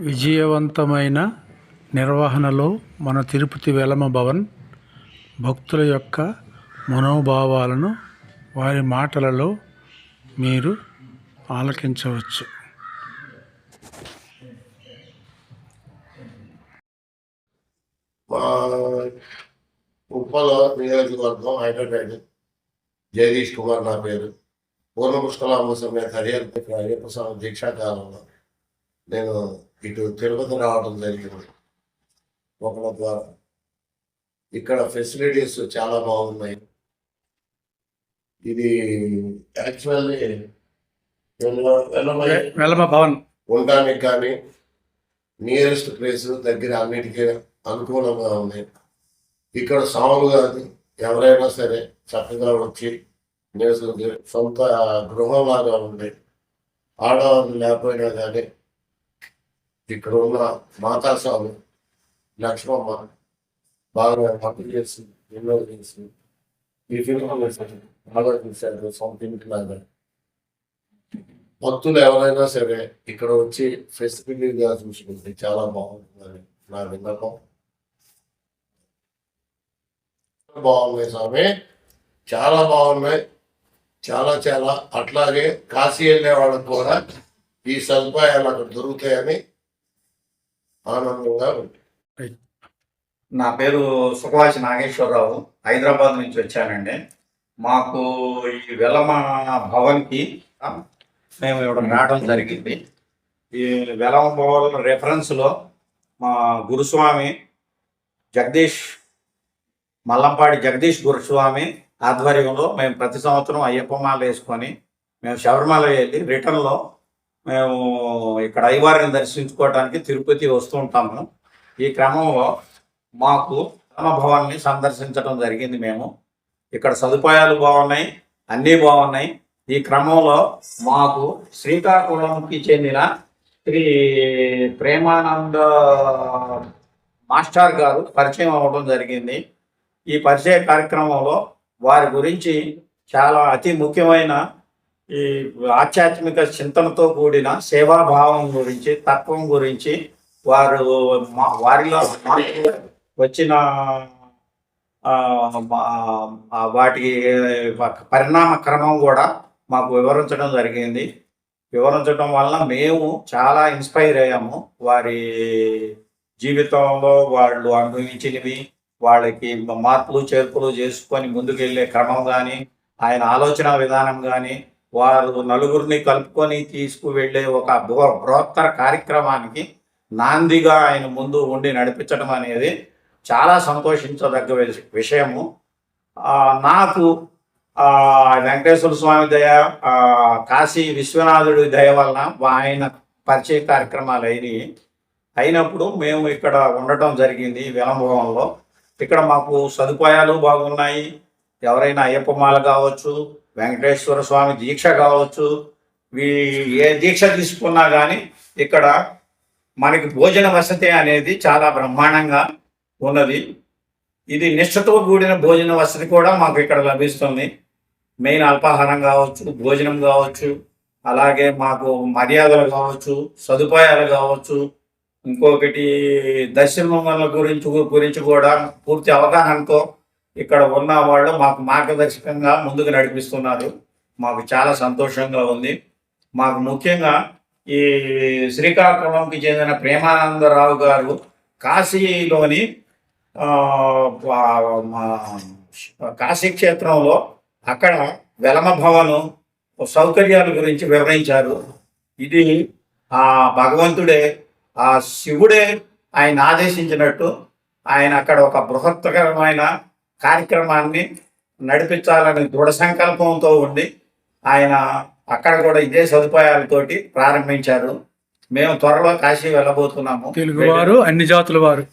విజయవంతమైన నిర్వహణలో మన తిరుపతి వెలమ భవన్ భక్తుల యొక్క మనోభావాలను వారి మాటలలో మీరు ఆలకించవచ్చు. ఉప్పల నియోజకవర్గం హైదరాబాద్. జగదీష్ కుమార్ నా పేరు. పూర్ణ పుష్కలాంబ సమేత హరిహర దీక్షాకాలంలో నేను ఇటు తిరుపతి రావడం జరిగింది. ఒకళ్ళ ద్వారా. ఇక్కడ ఫెసిలిటీస్ చాలా బాగున్నాయి. ఇది యాక్చువల్లీ భవన్. ఉండడానికి కానీ నియరెస్ట్ ప్లేస్ దగ్గర అన్నిటికీ అనుకూలంగా ఉంది. ఇక్కడ సాములు కానీ ఎవరైనా సరే చక్కగా వచ్చి నివసించి సొంత గృహంలాగా ఉంది. ఆడవాళ్ళు లేకపోయినా కానీ ఇక్కడ ఉన్న మాతా స్వామి లక్ష్మమ్మ బాగా పనులు చేసి ఎన్నో చేసి ఈ ఫిల్మ్ బాగా తీశారు సొంత భక్తులు ఎవరైనా సరే ఇక్కడ వచ్చి ఫెసిలిటీగా చూసుకుంటే చాలా బాగుంటుందని నా విన్నపం. బాగున్నాయి స్వామి. చాలా బాగున్నాయి. చాలా చాలా. అట్లాగే కాశీ వెళ్ళే వాళ్ళకు కూడా ఈ సదుపాయాలు అక్కడ దొరుకుతాయని ఆనందంగా ఉంది నా పేరు సుఖవాసి నాగేశ్వరరావు. హైదరాబాద్ నుంచి వచ్చానండి. మాకు ఈ వెలమ భవన్కి మేము ఇక్కడ రావడం జరిగింది. ఈ వెలమ భవన్ రెఫరెన్స్లో మా గురుస్వామి జగదీష్ మల్లంపాడి జగదీష్ గురుస్వామి ఆధ్వర్యంలో మేము ప్రతి సంవత్సరం అయ్యప్ప మాల వేసుకొని మేము శబరిమల వెళ్ళి రిటర్న్లో మేము ఇక్కడ అయ్యవారిని దర్శించుకోవడానికి తిరుపతి వస్తూ ఉంటాము ఈ క్రమంలో మాకు భవన్ని సందర్శించడం జరిగింది మేము. ఇక్కడ సదుపాయాలు బాగున్నాయి అన్నీ బాగున్నాయి. ఈ క్రమంలో మాకు శ్రీకాకుళంకి చెందిన శ్రీ ప్రేమానంద మాస్టర్ గారు పరిచయం అవ్వడం జరిగింది. ఈ పరిచయ కార్యక్రమంలో వారి గురించి చాలా అతి ముఖ్యమైన ఈ ఆధ్యాత్మిక చింతనతో కూడిన సేవాభావం గురించి తత్వం గురించి వారు వారిలో వచ్చిన వాటి పరిణామ క్రమం కూడా మాకు వివరించడం జరిగింది. వివరించడం వలన మేము చాలా ఇన్స్పైర్ అయ్యాము. వారి జీవితంలో వాళ్ళు అనుభవించినవి వాళ్ళకి మార్పులు చేర్పులు చేసుకొని ముందుకు వెళ్ళే క్రమం కానీ ఆయన ఆలోచన విధానం కానీ వారు నలుగురిని కలుపుకొని తీసుకువెళ్ళే ఒక బృ- బృహత్తర కార్యక్రమానికి నాందిగా ఆయన ముందు ఉండి నడిపించడం అనేది చాలా సంతోషించదగ్గ విషయము. నాకు వెంకటేశ్వర స్వామి దయ కాశీ విశ్వనాథుడి దయ వలన ఆయన పరిచయ కార్యక్రమాలు అయినాయి. అయినప్పుడు మేము ఇక్కడ ఉండటం జరిగింది విలంభవంలో. ఇక్కడ మాకు సదుపాయాలు బాగున్నాయి. ఎవరైనా అయ్యప్ప మాల కావచ్చు వెంకటేశ్వర స్వామి దీక్ష కావచ్చు. వీ ఏ దీక్ష తీసుకున్నా కానీ ఇక్కడ మనకి భోజన వసతి అనేది చాలా బ్రహ్మాండంగా ఉన్నది. ఇది నిష్ఠతో కూడిన భోజన వసతి కూడా మాకు ఇక్కడ లభిస్తుంది. మెయిన్ అల్పాహారం కావచ్చు భోజనం కావచ్చు అలాగే మాకు మర్యాదలు కావచ్చు సదుపాయాలు కావచ్చు. ఇంకొకటి దర్శనముల గురించి గురించి కూడా పూర్తి అవగాహనతో ఇక్కడ ఉన్న వాళ్ళు మాకు మార్గదర్శకంగా ముందుకు నడిపిస్తున్నారు. మాకు చాలా సంతోషంగా ఉంది. మాకు ముఖ్యంగా ఈ శ్రీకాకుళంకి చెందిన ప్రేమానందరావు గారు కాశీలోని కాశీ క్షేత్రంలో అక్కడ వెలమ భవనం సౌకర్యాల గురించి వివరించారు. ఇది ఆ భగవంతుడే ఆ శివుడే ఆయన ఆదేశించినట్టు ఆయన అక్కడ ఒక బృహత్తకరమైన కార్యక్రమాన్ని నడిపించాలని దృఢ సంకల్పంతో ఉండి ఆయన అక్కడ కూడా ఇదే సదుపాయాలతోటి ప్రారంభించారు. మేము త్వరలో కాశీ వెళ్ళబోతున్నాము. తెలుగువారు అన్ని జాతుల వారు.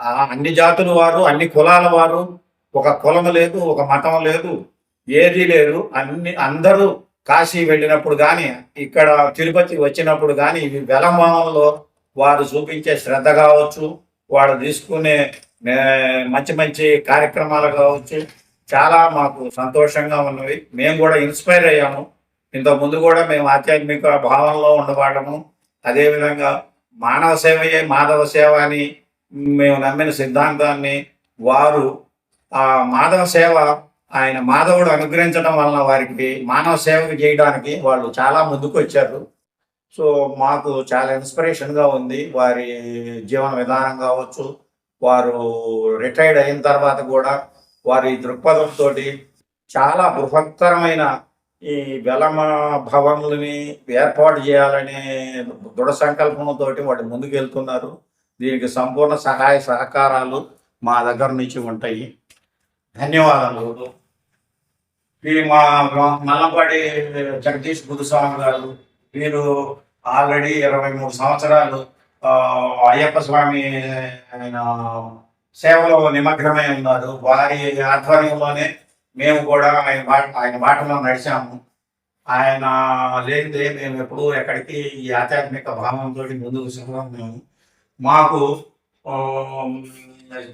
ఆ అన్ని జాతుల వారు అన్ని కులాల వారు ఒక కులం లేదు ఒక మతం లేదు ఏది లేదు. అన్ని అందరూ కాశీ వెళ్ళినప్పుడు కానీ ఇక్కడ తిరుపతి వచ్చినప్పుడు కానీ ఇవి వెలమానంలో వారు చూపించే శ్రద్ధ కావచ్చు వాడు తీసుకునే మంచి మంచి కార్యక్రమాలు కావచ్చు. చాలా మాకు సంతోషంగా ఉన్నవి. మేము కూడా ఇన్స్పైర్ అయ్యాము. ఇంతకు ముందు కూడా మేము ఆధ్యాత్మిక భావంలో ఉండబడము అదేవిధంగా మానవ సేవయే మాధవ సేవ అని మేము నమ్మిన సిద్ధాంతాన్ని వారు ఆ మాధవ సేవ ఆయన మాధవుడు అనుగ్రహించడం వలన వారికి మానవ సేవ చేయడానికి వాళ్ళు చాలా ముందుకు వచ్చారు. సో మాకు చాలా ఇన్స్పిరేషన్గా ఉంది. వారి జీవన విధానం కావచ్చు వారు రిటైర్డ్ అయిన తర్వాత కూడా వారి దృక్పథంతో చాలా బృహత్తరమైన ఈ వెలమ భవన్లని ఏర్పాటు చేయాలనే దృఢ సంకల్పంతో వాటి ముందుకు వెళ్తున్నారు దీనికి సంపూర్ణ సహాయ సహకారాలు మా దగ్గర నుంచి ఉంటాయి. ధన్యవాదాలు. ఈ మా మా- మల్లపాడి జగదీష్ బుధస్వామి గారు వీరు ఆల్రెడీ ఇరవై మూడు సంవత్సరాలు అయ్యప్ప స్వామి ఆయన సేవలో నిమగ్నమై ఉన్నారు. వారి ఆధ్వర్యంలోనే మేము కూడా ఆయన బాట ఆయన బాటలో నడిచాము. ఆయన లేనిదే మేము ఎప్పుడూ ఎక్కడికి ఈ ఆధ్యాత్మిక భావంతో ముందుకు మేము. మాకు ఆ,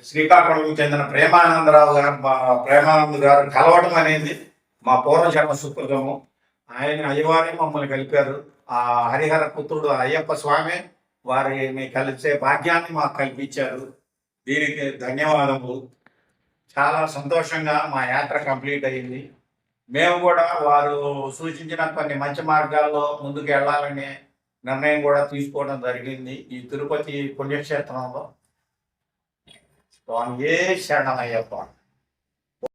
శ్రీకాకుళం చెందిన ప్రేమానందరావు గారు మా ప్రేమానంద్ గారు కలవటం అనేది మా పూర్వజన్మ సుకృతము. ఆయన అయ్యవారే మమ్మల్ని కలిపారు. ఆ హరిహర పుత్రుడు అయ్యప్ప స్వామి వారిని కలిసే భాగ్యాన్ని మాకు కల్పించారు. దీనికి ధన్యవాదములు. చాలా సంతోషంగా మా యాత్ర కంప్లీట్ అయింది. మేము కూడా వారు సూచించిన కొన్ని మంచి మార్గాల్లో ముందుకు వెళ్ళాలనే నిర్ణయం కూడా తీసుకోవడం జరిగింది ఈ తిరుపతి పుణ్యక్షేత్రంలో. స్వామి ఏ శరణమయ్యప్ప